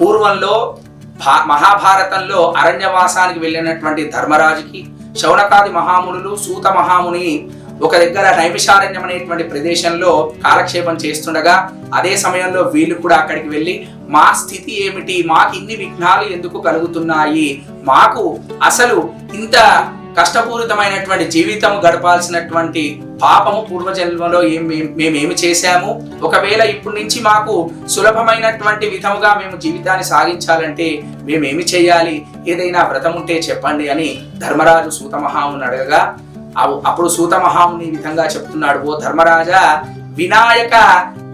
పూర్వంలో భా- మహాభారతంలో అరణ్యవాసానికి వెళ్ళినటువంటి ధర్మరాజుకి శౌనకాది మహామునులు సూత మహాముని ఒక దగ్గర నైమిషారణ్యం అనేటువంటి ప్రదేశంలో కాలక్షేపం చేస్తుండగా అదే సమయంలో వీళ్ళు కూడా అక్కడికి వెళ్ళి మా స్థితి ఏమిటి? మాకు ఇన్ని విఘ్నాలు ఎందుకు కలుగుతున్నాయి? మాకు అసలు ఇంత కష్టపూరితమైనటువంటి జీవితం గడపాల్సినటువంటి పాపము పూర్వజన్మలో ఏం మేం- మేమేమి చేశాము? ఒకవేళ ఇప్పటి నుంచి మాకు సులభమైనటువంటి విధముగా మేము జీవితాన్ని సాగించాలంటే మేమేమి చేయాలి? ఏదైనా వ్రతం ఉంటే చెప్పండి అని ధర్మరాజు సూతమహాముని అడగగా అప్పుడు సూతమహాముని ఈ విధంగా చెప్తున్నాడు ఓ ధర్మరాజా వినాయక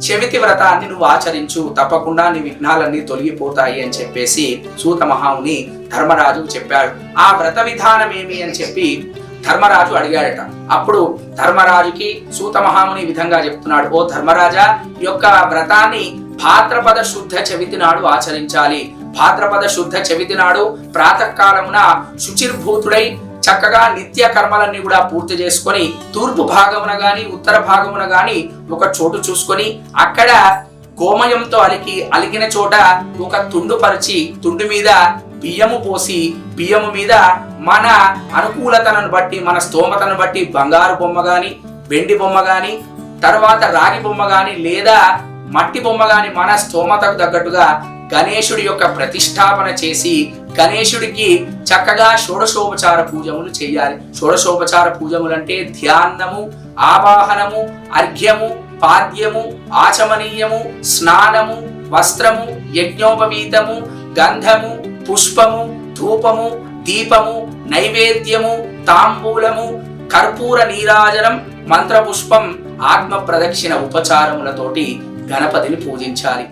చెవితి వ్రతాన్ని నువ్వు ఆచరించు తప్పకుండా నీ విఘ్నాలన్నీ తొలగిపోతాయి అని చెప్పేసి సూత మహాముని ధర్మరాజు చెప్పాడు. ఆ వ్రత విధానం ఏమి అని చెప్పి ధర్మరాజు అడిగాడట. అప్పుడు ధర్మరాజుకి సూత మహాముని ఈ విధంగా చెప్తున్నాడు. ఓ ధర్మరాజా యొక్క వ్రతాన్ని భాద్రపద శుద్ధ చవితి నాడు ఆచరించాలి. భాద్రపద శుద్ధ చవితి నాడు ప్రాతకాలమున శుచిర్భూతుడై చక్కగా నిత్య కర్మలన్నీ కూడా పూర్తి చేసుకొని తూర్పు భాగమున గాని ఉత్తర భాగమున గాని ఒక చోటు చూసుకొని అక్కడ గోమయంతో అలికి అలికిన చోట ఒక తుండు పరిచి తుండు మీద బియ్యము పోసి బియ్యము మీద మన అనుకూలతను బట్టి మన స్తోమతను బట్టి బంగారు బొమ్మ గాని వెండి బొమ్మ గాని తర్వాత రాగి బొమ్మ గాని లేదా మట్టి బొమ్మ గాని మన స్తోమతకు తగ్గట్టుగా గణేశుడి యొక్క ప్రతిష్టాపన చేసి గణేశుడికి చక్కగా షోడశోపచార పూజములు చేయాలి. షోడశోపచార పూజములు అంటే ధ్యానము ఆవాహనము అర్ఘ్యము పాద్యము ఆచమనీయము స్నానము వస్త్రము యజ్ఞోపవీతము గంధము పుష్పము ధూపము దీపము నైవేద్యము తాంబూలము కర్పూర నీరాజనం మంత్రపుష్పం ఆత్మ ప్రదక్షిణ ఉపచారములతోటి గణపతిని పూజించాలి.